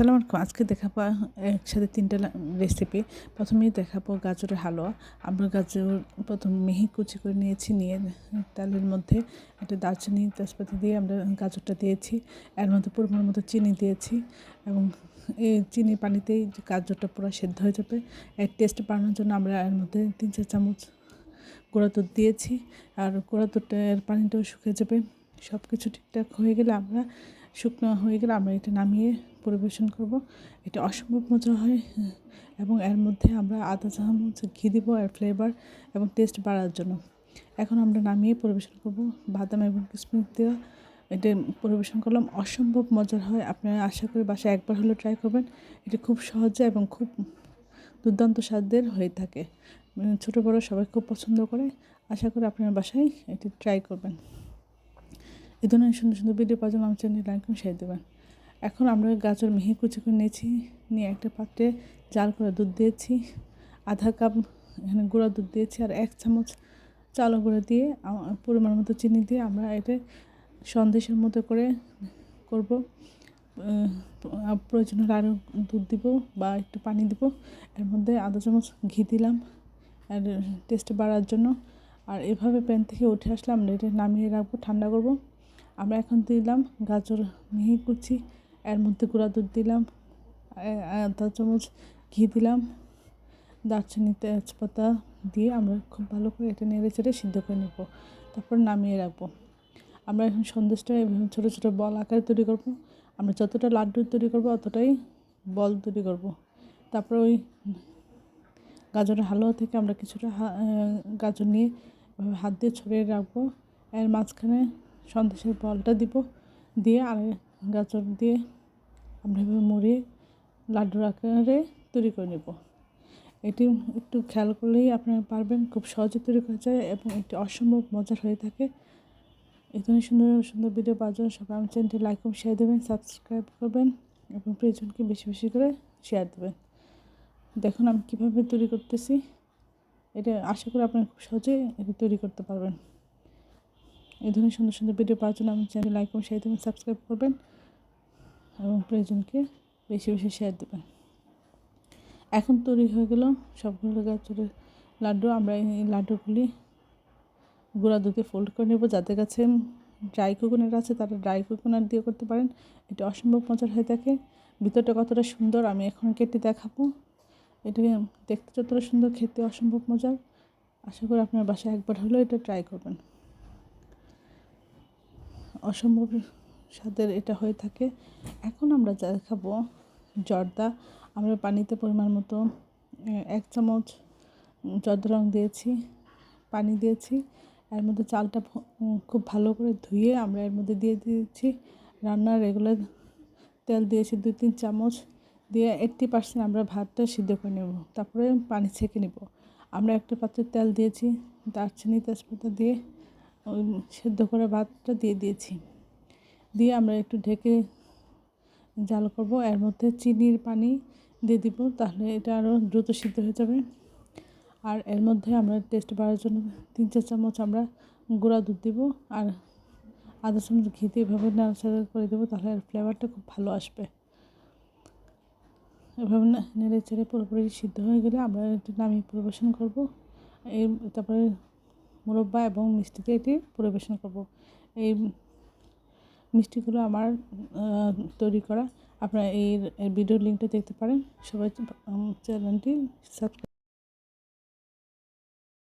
আসসালামু আলাইকুম আজকে দেখাবো একসাথে তিনটা রেসিপি প্রথমেই দেখাবো গাজরের হালুয়া। আমরা গাজর প্রথম মিহি কুচি করে নিয়েছি, নিয়ে তেলের মধ্যে একটা দারচিনি তেজপাতা দিয়ে আমরা গাজরটা দিয়েছি। এর মধ্যে পরিমাণ মতো চিনি দিয়েছি এবং এই চিনি পানিতেই গাজরটা পুরো সেদ্ধ হয়ে যাবে। এর টেস্ট বাড়ানোর জন্য আমরা এর মধ্যে তিন চার চামচ গুঁড়া দুধ দিয়েছি। আর গুঁড়া দুধের পানিটাও শুকিয়ে যাবে। সব কিছু ঠিকঠাক হয়ে গেলে আমরা, শুকনো হয়ে গেলে আমরা এটা নামিয়ে পরিবেশন করব। এটা অসম্ভব মজা হয়। এবং এর মধ্যে আমরা আধা চামচ ঘি দিব আর ফ্লেভার এবং টেস্ট বাড়ার জন্য। এখন আমরা নামিয়ে পরিবেশন করব। বাদাম এবং কিশমিশ দেওয়া। এটা পরিবেশন করলাম। অসম্ভব মজার হয়। আপনারা আশা করি বাসায় একবার হলেও ট্রাই করবেন। এটা খুব সহজে এবং খুব দুর্দান্ত স্বাদের হয়ে থাকে। ছোটো বড়ো সবাই খুব পছন্দ করে। আশা করি আপনার বাসায় এটি ট্রাই করবেন। এই ধরনের সুন্দর সুন্দর ভিডিও পাওয়ার জন্য আমার চ্যানেল লাইক শেয়ার দেবেন। এখন আমরা গাজর মিহি কুচি করে নিয়েছি, নিয়ে একটা পাত্রে জাল করে দুধ দিয়েছি, আধা কাপ এখানে গুঁড়া দুধ দিয়েছি আর এক চামচ চালো গুঁড়ো দিয়ে পরিমাণ মতো চিনি দিয়ে আমরা এটা সন্দেশের মতো করে করব। প্রয়োজন হলে আরও দুধ দিব বা একটু পানি দিব। এর মধ্যে আধা চামচ ঘি দিলাম আর টেস্ট বাড়ার জন্য। আর এভাবে প্যান থেকে উঠে আসলাম এটা নামিয়ে রাখব, ঠান্ডা করব। আমরা এখন দিলাম গাজর মিহি কুচি। এর মধ্যে গুঁড়া দুধ দিলাম আধা চামচ ঘি দিলাম, দারচিনি তেজপাতা দিয়ে আমরা খুব ভালো করে এটা নেড়ে চেড়ে সিদ্ধ করে নেব, তারপর নামিয়ে রাখব। আমরা এখন সন্দেশটা এভাবে ছোটো ছোটো বল আকারে তৈরি করব, আমরা যতটা লাড্ডু তৈরি করব অতটাই বল তৈরি করব। তারপর ওই গাজরের হালুয়া থেকে আমরা কিছুটা গাজর নিয়ে হাত দিয়ে ছড়িয়ে রাখব, এর মাঝখানে সন্দেশের বলটা দিব, দিয়ে আর গাজর দিয়ে আমরা এভাবে মুড়িয়ে লাড্ডুর আকারে তৈরি করে নেব। এটি একটু খেয়াল করলেই আপনারা পারবেন, খুব সহজে তৈরি করা যায় এবং এটি অসম্ভব মজার হয়ে থাকে। এই ধরনের সুন্দর সুন্দর ভিডিও পাওয়ার জন্য সবাই আমার চ্যানেলটি লাইক এবং শেয়ার দেবেন সাবস্ক্রাইব করবেন এবং প্রিয়জনকে বেশি বেশি করে শেয়ার দেবেন। দেখুন আমি কীভাবে তৈরি করতেছি। এটা আশা করি আপনারা খুব সহজে এটা তৈরি করতে পারবেন। এই ধরনের সুন্দর সুন্দর ভিডিও পাওয়ার জন্য আমার চ্যানেল লাইক এবং শেয়ার দেবেন সাবস্ক্রাইব করবেন এবং প্রয়োজনকে বেশি বেশি শেয়ার দেবেন। এখন তৈরি হয়ে গেল সবগুলো গাছের লাড্ডু। আমরা এই লাড্ডুগুলি গুঁড়া দুধে ফোল্ড করে নেব। যাদের কাছে ড্রাই কোকোনাট আছে, তারা ড্রাই কোকোনাট দিয়ে করতে পারেন। এটা অসম্ভব মজার হয়ে থাকে। ভিতরটা কতটা সুন্দর, আমি এখন কেটে দেখাবো। এটাকে দেখতে যতটা সুন্দর, খেতে অসম্ভব মজার। আশা করি আপনার বাসায় একবার হলেও এটা ট্রাই করবেন। অসম্ভব স্বাদের এটা হয়ে থাকে। এখন আমরা যা খাব, জর্দা। আমরা পানিতে পরিমাণ মতো এক চামচ জর্দা রং দিয়েছি, পানি দিয়েছি। এর মধ্যে চালটা খুব ভালো করে ধুয়ে আমরা এর মধ্যে দিয়ে দিয়েছি। রান্নার রেগুলার তেল দিয়েছি দুই তিন চামচ। দিয়ে এইট্টি পার্সেন্ট আমরা ভাতটা সিদ্ধ করে নেব। তারপরে পানি ছেঁকে নেব। আমরা একটা পাত্রে তেল দিয়েছি, দারচিনি তেজপাতা দিয়ে। ওই সেদ্ধ করে ভাতটা দিয়ে দিয়েছি। দিয়ে আমরা একটু ঢেকে জাল করব। এর মধ্যে চিনির পানি দিয়ে দিব, তাহলে এটা আরও দ্রুত সিদ্ধ হয়ে যাবে। আর এর মধ্যে আমরা টেস্ট বাড়ার জন্য তিন চার চামচ আমরা গুঁড়া দুধ দিব, আর আধা চামচ ঘিতে এভাবে নাড়াচাড়া করে দেবো, তাহলে এর ফ্লেভারটা খুব ভালো আসবে। এভাবে নেড়ে চেড়ে পুরোপুরি সিদ্ধ হয়ে গেলে আমরা এটি নামিয়ে পরিবেশন করব। এই তারপরে মুরব্বা এবং মিষ্টিতে এটি পরিবেশন করব। এই মিষ্টিগুলো আমার তৈরি করা। আপনারা এই ভিডিওর লিঙ্কটা দেখতে পারেন। সবাই চ্যানেলটি সাবস্ক্রাইব